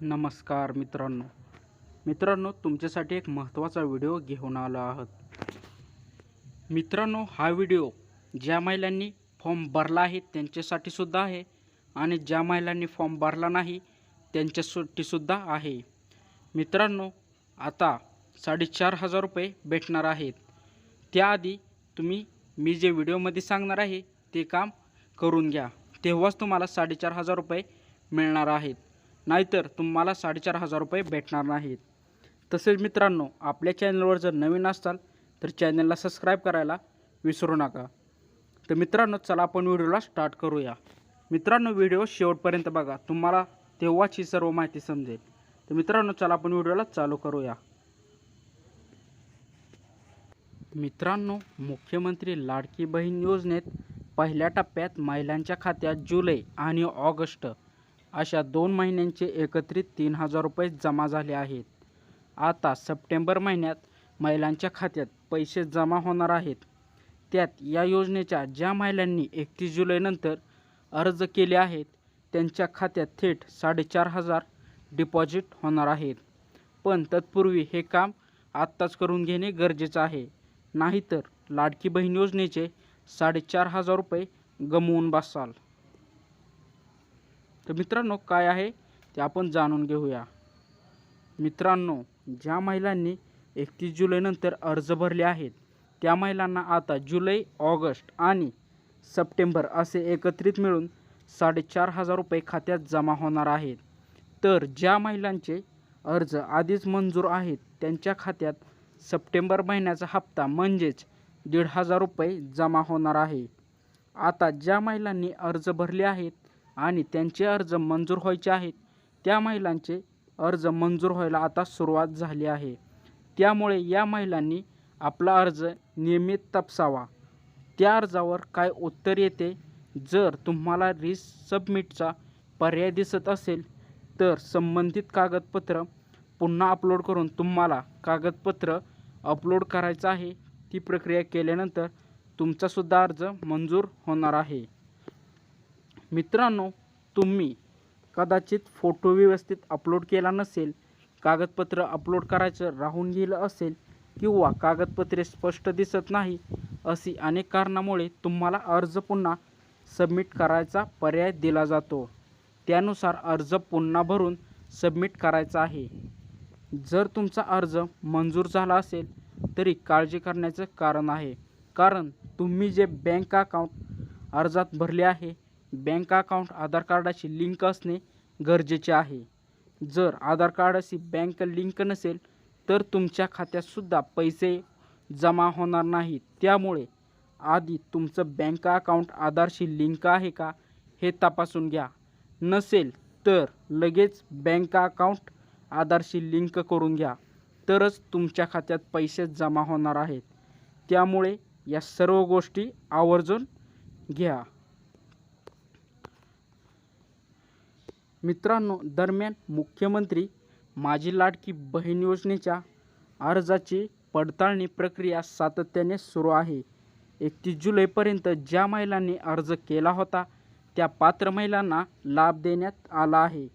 नमस्कार मित्रांनो. मित्रांनो तुमच्यासाठी एक महत्त्वाचा व्हिडिओ घेऊन आलो आहोत. मित्रांनो हा व्हिडिओ ज्या महिलांनी फॉर्म भरला आहे त्यांच्यासाठी सुद्धा आहे आणि ज्या महिलांनी फॉर्म भरला नाही त्यांच्यासाठी सुद्धा आहे. मित्रांनो आता साडेचार हजार रुपये भेटणार आहेत. त्याआधी तुम्ही मी जे व्हिडिओमध्ये सांगणार आहे ते काम करून घ्या. तेव्हाच तुम्हाला साडेचार हजार रुपये मिळणार आहेत. नाहीतर तुम्हाला साडेचार हजार रुपये भेटणार नाहीत. तसेच मित्रांनो आपल्या चॅनलवर जर नवीन असाल तर चॅनलला सबस्क्राईब करायला विसरू नका. तर मित्रांनो चला आपण व्हिडिओला स्टार्ट करूया. मित्रांनो व्हिडिओ शेवटपर्यंत बघा. तुम्हाला तेव्हाच ही सर्व माहिती समजेल. तर मित्रांनो चला आपण व्हिडिओला चालू करूया. मित्रांनो मुख्यमंत्री लाडकी बहीण योजनेत पहिल्या टप्प्यात महिलांच्या खात्यात जुलै आणि ऑगस्ट अशा दोन महिन्यांचे एकत्रित तीन हजार रुपये जमा झाले आहेत. आता सप्टेंबर महिन्यात महिलांच्या खात्यात पैसे जमा होणार आहेत. त्यात या योजनेच्या ज्या महिलांनी एकतीस जुलैनंतर अर्ज केले आहेत त्यांच्या खात्यात थेट साडेचार हजार डिपॉझिट होणार आहेत. पण तत्पूर्वी हे काम आत्ताच करून घेणे गरजेचं आहे. नाहीतर लाडकी बहीण योजनेचे साडेचार हजार रुपये गमवून बसाल. तर मित्रांनो काय आहे ते आपण जाणून घेऊया. मित्रांनो ज्या महिलांनी एकतीस जुलैनंतर अर्ज भरले आहेत त्या महिलांना आता जुलै ऑगस्ट आणि सप्टेंबर असे एकत्रित मिळून साडेचार हजार रुपये खात्यात जमा होणार आहेत. तर ज्या महिलांचे अर्ज आधीच मंजूर आहेत त्यांच्या खात्यात सप्टेंबर महिन्याचा हप्ता म्हणजेच दीड हजार रुपये जमा होणार आहे. आता ज्या महिलांनी अर्ज भरले आहेत आणि त्यांचे अर्ज मंजूर व्हायचे आहेत. त्या महिलांचे अर्ज मंजूर व्हायला आता सुरुवात झाली आहे. त्यामुळे या महिलांनी आपला अर्ज नियमित तपासावा. त्या अर्जावर काय उत्तर येते? जर तुम्हाला रिसबमिटचा पर्याय दिसत असेल तर संबंधित कागदपत्र पुन्हा अपलोड करून तुम्हाला कागदपत्र अपलोड करायचं आहे. ती प्रक्रिया केल्यानंतर तुमचासुद्धा अर्ज मंजूर होणार आहे. मित्रांनो तुम्ही कदाचित फोटो व्यवस्थित अपलोड केला नसेल कागदपत्र अपलोड करायचं राहून गेलं असेल किंवा कागदपत्रे स्पष्ट दिसत नाही अशी अनेक कारणामुळे तुम्हाला अर्ज पुन्हा सबमिट करायचा पर्याय दिला जातो. त्यानुसार अर्ज पुन्हा भरून सबमिट करायचा आहे. जर तुमचा अर्ज मंजूर झाला असेल तरी काळजी करण्याचं कारण आहे. कारण तुम्ही जे बँक अकाउंट अर्जात भरले आहे बँक अकाउंट आधार कार्डाशी लिंक असणे गरजेचे आहे. जर आधार कार्डाशी बँक लिंक नसेल तर तुमच्या खात्यातसुद्धा पैसे जमा होणार नाहीत. त्यामुळे आधी तुमचं बँक अकाउंट आधारशी लिंक आहे का हे तपासून घ्या. नसेल तर लगेच बँक अकाउंट आधारशी लिंक करून घ्या. तरच तुमच्या खात्यात पैसे जमा होणार आहेत. त्यामुळे या सर्व गोष्टी आवर्जून घ्या. मित्रांनो दरम्यान मुख्यमंत्री माझी लाडकी बहीण योजनेच्या अर्जाची पडताळणी प्रक्रिया सातत्याने सुरू आहे. एकतीस जुलैपर्यंत ज्या महिलांनी अर्ज केला होता त्या पात्र महिलांना लाभ देण्यात आला आहे.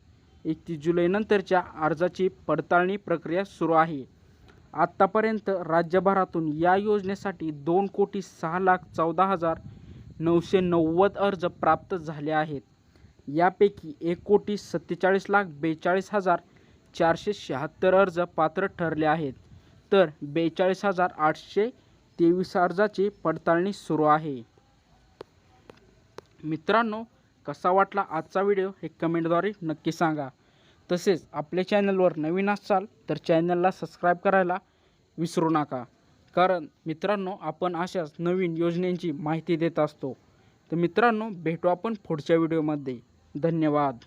एकतीस जुलैनंतरच्या अर्जाची पडताळणी प्रक्रिया सुरू आहे. आत्तापर्यंत राज्यभरातून या योजनेसाठी दोन कोटी सहा लाख चौदा हजार नऊशे नव्वद अर्ज प्राप्त झाले आहेत. यापैकी एक कोटी सत्तेचाळीस लाख बेचाळीस हजार चारशे शहात्तर अर्ज पात्र ठरले आहेत. तर बेचाळीस हजार आठशे तेवीस अर्जाची पडताळणी सुरू आहे. मित्रांनो कसा वाटला आजचा व्हिडिओ हे कमेंटद्वारे नक्की सांगा. तसेच आपल्या चॅनलवर नवीन असाल तर चॅनलला सबस्क्राईब करायला विसरू नका. कारण मित्रांनो आपण अशाच नवीन योजनेची माहिती देत असतो. तर मित्रांनो भेटू आपण पुढच्या व्हिडिओमध्ये. धन्यवाद